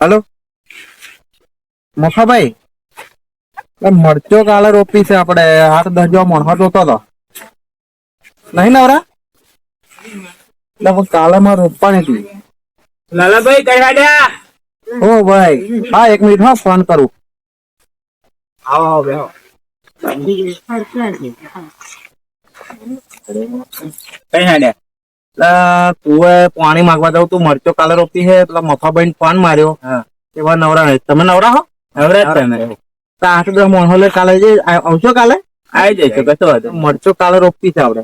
Hello? મોખાભાઈ મરચો કાલે રોપી છે આપણે આઠ દસ જેવો મણહો જોતો હતો નહીં નવરા? એટલે કાલે માં રોપવાની હતી. લાલાભાઈ કઈ ઓ ભાઈ હા એક મિનિટ હા ફોન કરું. આવો આવો બેહો. કઈ હાડ્યા? એટલે તું એ પાણી માંગવા જાવ તું મરચો કાલે રોપી છે એટલે મફાભાઈ ફોન માર્યો. એવા નવરા નહીં તમે નવરા હો? નવરાત્ર તમે. આઠ દસ મોહલે કાલે જે આવશો કાલે? આવી જઈશું કશો વાંધો મરચો કાલે રોપી છે આપડે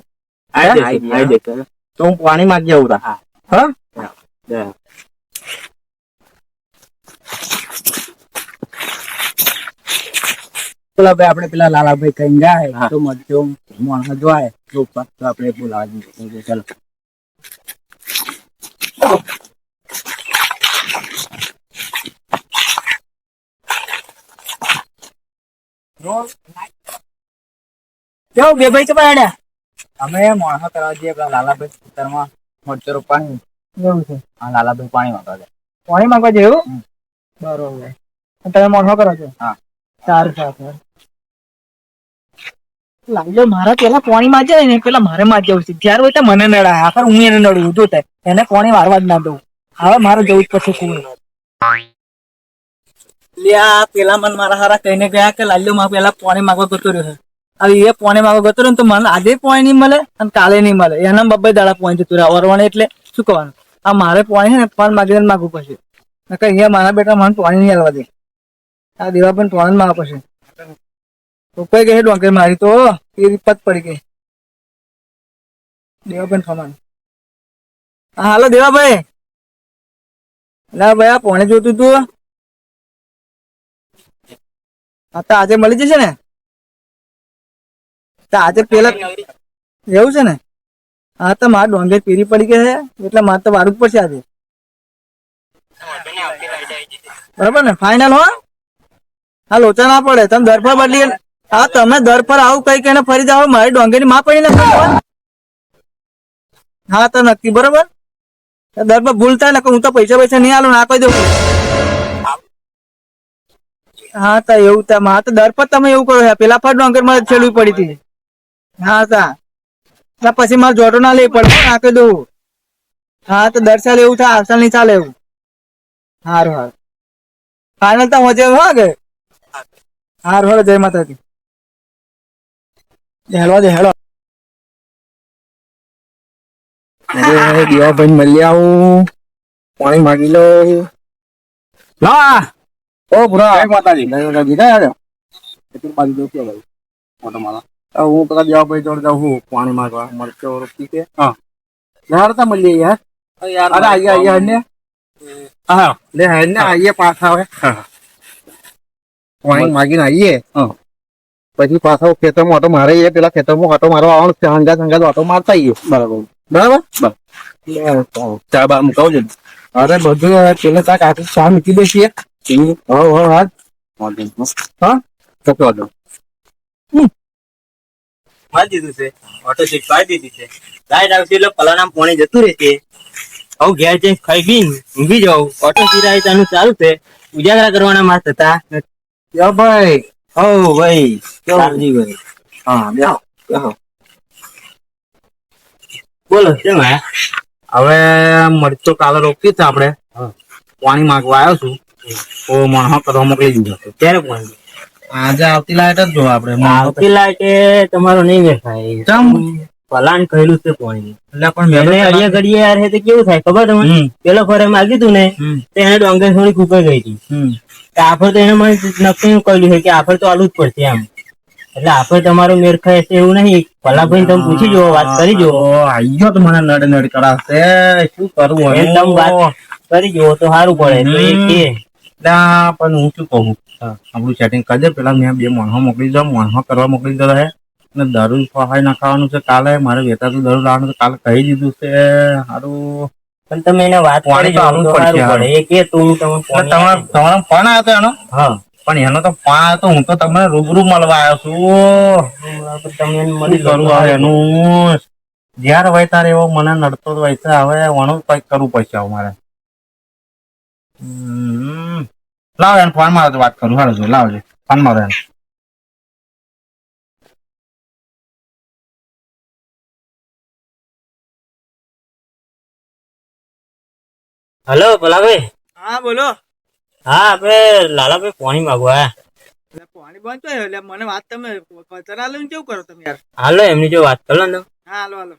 આવી હે? જઈશું તો હું પાણી માંગી આવું તા હા. હા. પેલા ભાઈ આપણે પેલા લાલાભાઈ કઈ જાય. હા. તો મરચો માણસ જોવાય. તો બોલાવી ચલો આપણે બોલાવા જઈએ ચાલો. કેવું બે ભાઈ કપાય અડ્યા અમે મોણસો કરવા જઈએ પેલા લાલાભાઈ ખેતરમાં મોટર પાણી એવું છે. હા લાલાભાઈ પાણી માંગવા જાય. પાણી માંગવા જેવું બરોબર. તમે મોણસો કરો છો? હા. સારું સારું લાગ્યો મારા પેલા પાણી માં જાય ને પેલા મારે માં જવું છે. જ્યારે હોય ત્યાં મને નડા આખર હું એને નડું જો થાય. એને પાણી મારવા જ ના દઉં. હવે મારે જવું જ પછી કુવું લ્યા, પેલા મને મારા હારા કહીને ગયા કે લાલ્યો માં પેલા પોણે માગવા ગતો રહ્યો હવે એ પોણે માગવા ગતો તો મને આજે પાણી નહીં મળે અને કાલે નહીં મળે. એના બબ્બે દાડા પોઈન્ટ જતું રહ્યા. ઓરવાણે એટલે શું કહેવાનું આ મારે પાણી છે ને, પણ માગીને માગવું પડશે. નકર અહીંયા મારા બેટા મને પોણી નહીં હાલવા દે. આ દેવા પણ પાણી માં પડશે. તો કઈ ગઈ ડોંકે મારી તો એ પત પડી ગઈ. દેવાબેન ફમાન હા, હાલો દેવાભાઈ. ના ભાઈ, આ પોણે જોતું તું હા, તો આજે મળી જશે ને? તો આજે પેલા એવું છે ને? હા, તો મારા ડોંગર પીરી પડી ગઈ છે, એટલે મારે તો વારું પડશે આજે. બરાબર ને? ફાઇનલ હો? હા, લોચા ના પડે. તમે દર પર બદલી હા, તમે દર પર આવું કઈ કઈને ફરી જાઓ. મારી ડોંગરની માં પડીને હા, તો નક્કી બરોબર? દર પર ભૂલ થાય ને હું તો પૈસા પૈસા નહીં આલું ના કહી દઉં હા, તા એવું તા. માં તો દર પર તમે એવું કરો છો. પેલા પર ડોંગરમાં છેડવી પડી હતી. હા, તા. પછી મારે જોટો ના લેવી પડે. ના કહી દઉં. હા, તો દર સાલ એવું થાય, આ સાલ નહીં ચાલે એવું. સારું સારું ફાઇનલ તો હોજે હો, કે? હારું હારું, જય માતાજી. હેલો દે હેલો. દેવાભાઈ, મળી આવું. પાણી માગી લો. લા ઓ જય માતાજી. દીધા યાર એટલું બાજુ જો કે ભાઈ? મોટો મારા. હું દેવાભાઈ જોડે જાઉં હું પાણી માંગવા. મરચો હા. મળીએ યાર. અરે આઈએ આઈએ હને હા. લે હને આઈએ પાછા હવે. પાણી માગીને આઈએ. હા. પછી પાછા ખેતરમાં ઓટો મારે એ પેલા ખેતરમાં ઓટો મારવા આવવાનું છે હંગાત હંગાત ઓટો મારતા આઈએ. બરાબર. બરાબર? ચા બા મુકાવજો ને. અરે બધું પેલા તાક આખી ચા મૂકી દેશીએ હવ હવ હા હા તો કહો દો મારી દીધું છે ઓટો સીટ પાડી દીધી છે લાઈટ આવશે એટલે પલાના પાણી જતું રહેશે હવે ઘેર જઈને ખાઈ પીને ઊંઘી જાઉં ઓટો સીટ આવી તાનું ચાલુ છે ઉજાગરા કરવાના માસ થતા યો ભાઈ ઓ ભાઈ કાળજી ભાઈ હા બેહો બેહો બોલો કેમ હે હવે મળતો કાલે રોક્યું છે આપણે હા. પાણી માંગવા આવ્યો છું તો મણહો કરવા મોકલી દીધો. ક્યારે પહોંચ્યો આજે આવતી લાઈટ જ જો આપણે. આવતી લાઈટે તમારો નહીં વેખાય ચમ? પલાન કહેલું છે પાણી એટલે પણ મેં અડિયા ઘડીએ યાર હે તો કેવું થાય ખબર તમને? પેલો ફરે માગ્યું તું ને તો એને ડોંગર થોડી કૂપાઈ ગઈ હતી. આફર તો એને મને નક્કી કહ્યું છે કે આફર તો આલુ જ પડશે એમ એટલે આફર તમારો મેર ખાય છે એવું નહીં. ભલાભાઈ તમે પૂછી જુઓ વાત કરી જુઓ. આવી આઈયો તો મને નડ નડ કરાશે શું કરવું તમે વાત કરી જુઓ તો સારું પડે. તો એ કે ના પણ હું શું કહું? આપણું સેટિંગ કરી દે. પેલા મેં બે મણહો મોકલી દો મણહો કરવા મોકલી દો હે અને દારૂ સહાય નાખવાનું છે કાલે. મારે વેતાતું દારૂ લાવવાનું છે. કાલે કહી દીધું છે. સારું પણ તમે એને વાત કરી પડે. એ કે તું તમને તમારો તમારો ફોન આવ્યો હતો એનો? હા. પણ એનો તો ફોન તો હું તો તમને રૂબરૂ મળવા આવ્યો છું. બરાબર, તમે મળી કરું એનું? જ્યારે હોય ત્યારે એવો મને નડતો હોય છે. હવે વણું કંઈક કરવું પડશે મારે હમ. લાવ એને ફોન મારો તો વાત કરું. હાલો જો લાવજો ફોન મારો એને હલો ભલાભાઈ. હા બોલો. હા આપણે લાલાભાઈ પાણી માંગવા પાણી બંધ થયો એટલે મને વાત તમે કચરા લઈને કેવું કરો તમે યાર? હાલો એમની જો વાત કરો ને. હા હાલો હાલો.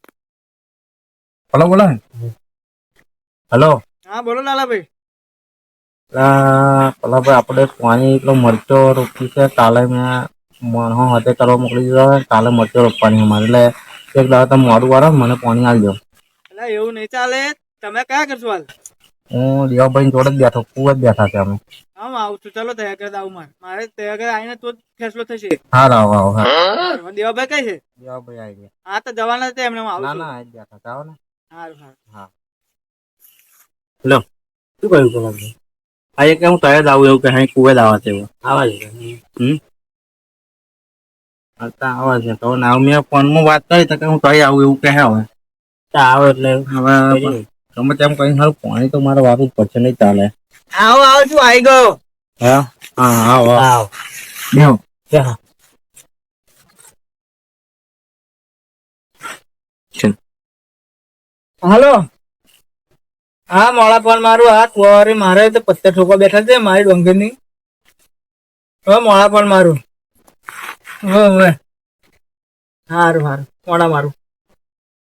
બોલો બોલો હલો. હા બોલો લાલાભાઈ. પેલા ભાઈ આપણે પાણી એટલો મરચો રોપી છે કાલે મેં મણો હાથે કરવા મોકલી દીધો કાલે મરચો રોપવાની અમારે એટલે એક દાડો તમે મોડું વાળો મને પાણી આપજો. એટલે એવું નહીં ચાલે. તમે કયા કરશો હાલ? હું દેવાભાઈ જોડે જ બેઠો ખૂબ જ બેઠા છે અમે. હા આવું છું. ચાલો તૈયાર કરી આવું મારે. મારે તૈયાર કરી આવીને તો ફેસલો થશે. હા આવો આવો હા. દેવાભાઈ કઈ છે? દેવાભાઈ આવી ગયા. હા તો જવાના હતા એમને આવું ના ના બેઠા આવો ને. હા હા. હેલો. શું કહ્યું ભલાભાઈ આ એક હું તય જ આવું એવું કે હા કુવે જ આવા છે એવું. આવા જ અત્યારે આવા છે. તો ના મેં ફોનમાં વાત કરી તો કે હું તય આવું એવું કે હવે. આવે એટલે. હવે ગમે તેમ કઈ સારું પાણી તો મારે વારું પડશે નહીં ચાલે. આવો આવો છું આવી ગયો. હા? હા આવો આવો. બેહો. હાલો? હા મોડા પણ મારું આ કુંવારે મારે તો પત્તર ઠોકવા બેઠા છે, મારી ડોંગરની. હવે મોડા પણ મારું. હવે. સારું સારું મોડા મારું.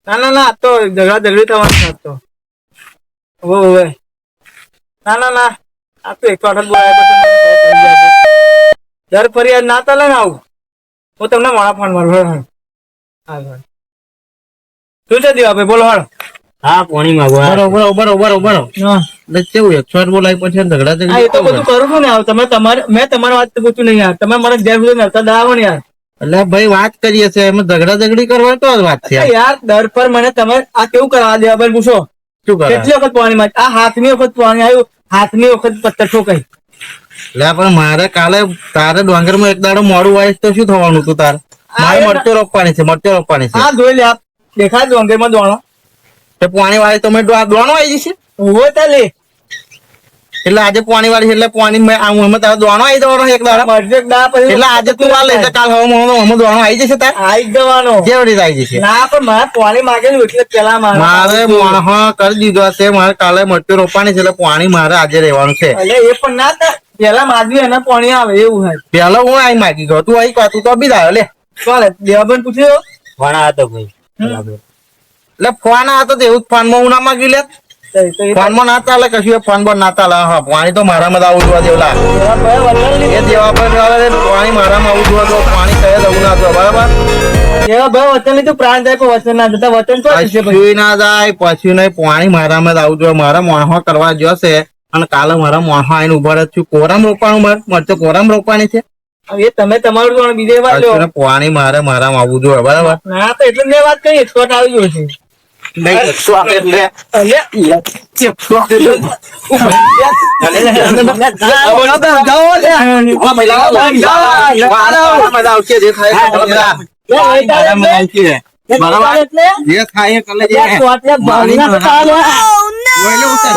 ના ના ના તો ઝઘડા ઝઘડી થવાનું છે આ તો. હવે હવે. ના ના ના. આ તો એક વખત બોલાય. દર ફરિયાદ ના ચાલે ને આવું, હું તમને મોડા ફોન મારું. હા હા. હા શું છે દીવાભાઈ? બોલો, હાલો. હા પાણી માંગવા. બરોબર બરોબર બરોબર એટલે કેવું એકસો છોડ બોલાય પછી ઝઘડા ઝઘડા એ તો બધું કરું છું ને યાર. તમે તમારે મેં તમારી વાત પૂછ્યું નહીં યાર. તમે મને જેમ સુધી નડતા દાવો ને યાર. એટલે ભાઈ વાત કરીએ છે એમાં ઝઘડા ઝઘડી કરવા તો વાત છે યાર. દર પર મને તમે આ કેવું કરવા દેવા ભાઈ પૂછો. શું કરે? કેટલી વખત પાણી માં આ હાથની વખત પાણી આવ્યું. હાથની વખત પથ્થર ઠોકાઈ. એટલે પણ મારે કાલે તારે ડોંગરમાં એક દાડો મોડું વાય તો શું થવાનું હતું તાર? મારે મરચો રોપવાની છે મરચો રોપવાની છે. હા જોઈ લે આપ દેખાય ડોંગરમાં દોણો. તો પાણી વાળી તમે દો- દોણો આવી જશે. ઊભો તલે એટલે આજે પાણી વાળી એટલે પાણી મેં આ હું તારે દોણો આવી જવાનો એક દાડા. મરજે દા પછી એટલે આજે તું વાર લઈ કાલ હવે હું અમે દોણો આવી જશે તાર. આવી જવાનો. કેવી રીતે આવી જશે? ના પણ મારે પાણી માગે એટલે પેલા મારે મારે મોણહો કરી દીધો છે મારે કાલે મરચો રોપવાની છે એટલે પાણી મારે આજે રહેવાનું છે. એટલે એ પણ ના થાય. પેલા માગ્યું એના પાણી આવે એવું હોય. પેલા હું આઈ માગી ગયો તું આવી તું તો બી આવ્યો લે. ચાલે દેવાબેન પૂછ્યું ભણા હતો ભાઈ. એટલે ફોન આ તો એવું ફોનમાં હું ના માગી લે. ફોનમાં ના ચાલે કશું ફોન પર ના ચાલે. હા પાણી તો મારા માં આવું જોવા દેવલા. એ દેવા પર પાણી મારા પાણી આવું જોવા દો પાણી કયે જવું ના દો બરાબર? એવા ભાઈ વચન લીધું પ્રાણ જાય પણ વચન ના જતા વચન તો છે ભાઈ પછી ના જાય પછી નહીં પાણી મારામાં જ આવું જોઈએ મારા મોણહો કરવા જશે. અને કાલે મારા મોણહો આવીને ઊભા રહે છું. કોરામ રોપવાનું મારે કોરામ રોપવાની છે. એ તમે તમારું બીજે વાત પાણી મારે મારામાં આવવું જોઈએ બરાબર? ના તો એટલે મેં વાત કરી એક્સપર્ટ આવી ગયો છે. નહીં એટલે અલે, મજા આવશે જે થાય એ મારામાં આવશે. બરાબર એટલે જે થાય એ કરે જે ત્યાં ચોટલે ભાગીને તો ચાલો. બોલે ઉતર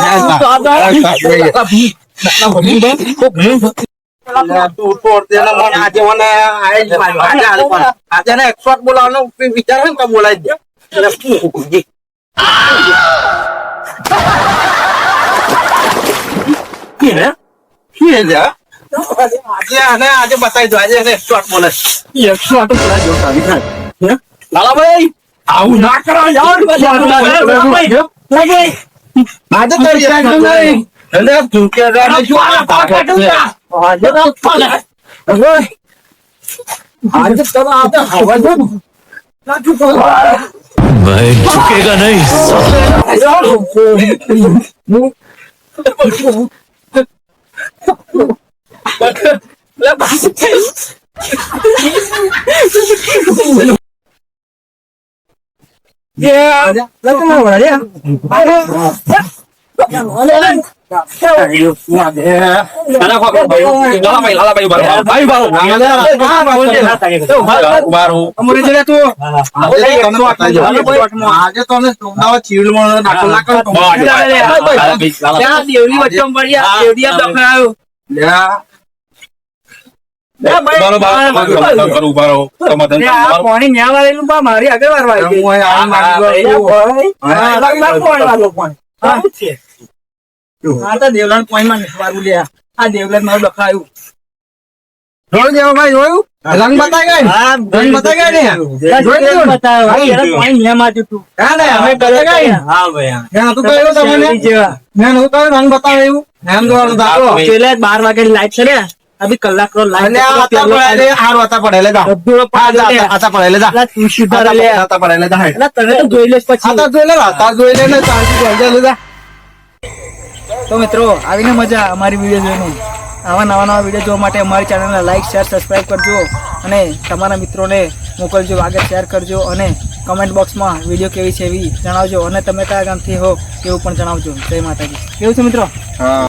જાય તું ઉઠો તેનો મન આજે મને આઈ જ માર્યો. આજે હાલ પણ. આજે એને expert બોલાવવાનો વિચાર હોય ને બોલાવી દે જી. જા? આજે બતાવી દો આજે expert બોલે ખાય. હે? લાલાભાઈ આવું ના કરો યાર આજે તો યાર એટલે તું કે રાને શું આ છે? આજે તો. હવે તમે હવા જો ને. નાખી દો. मैं झुकेगा नहीं Yeah, let's go over there. બા મારી આગળ વારવા આ દેવલાનું પાણીમાં લે આ દેવલાને મારું લખાયું જોયું દેવાભાઈ, જોયું? રંગ બતાય ગઈ? રંગ બતાય ગઈ ને? જોયું દેવલાને ને? બતાવ્યો. આ પેલા પાણી ન્યા માર્યું તું. હા ને, અમે બતાય ગઈ? હા ભાઈ કહ્યું તમને? કહ્યું રંગ બતાવે એવું? એમ જોવાનું દાખલો. પેલા વાગે લાઈટ છે ને અભી કલાક નો લાઈટ આ હતા પડેલે, હારું હતા પડેલે, હતા પડેલે, તને તો જોઈ લેશ પછી તો જોઈ લે, હતા જોઈ લે ને જોઈ લે, જા. તો મિત્રો, આવીને મજા અમારી વીડિયો જોઈને. આવા નવા નવા વીડિયો જોવા માટે અમારી ચેનલને લાઇક શેર સબસ્ક્રાઈબ કરજો અને તમારા મિત્રોને મોકલજો, આગળ શેર કરજો અને કમેન્ટ બોક્સમાં વીડિયો કેવી છે એવી જણાવજો અને તમે કયા ગામથી હો એવું પણ જણાવજો. જય માતાજી. કેવું છે મિત્રો? હા.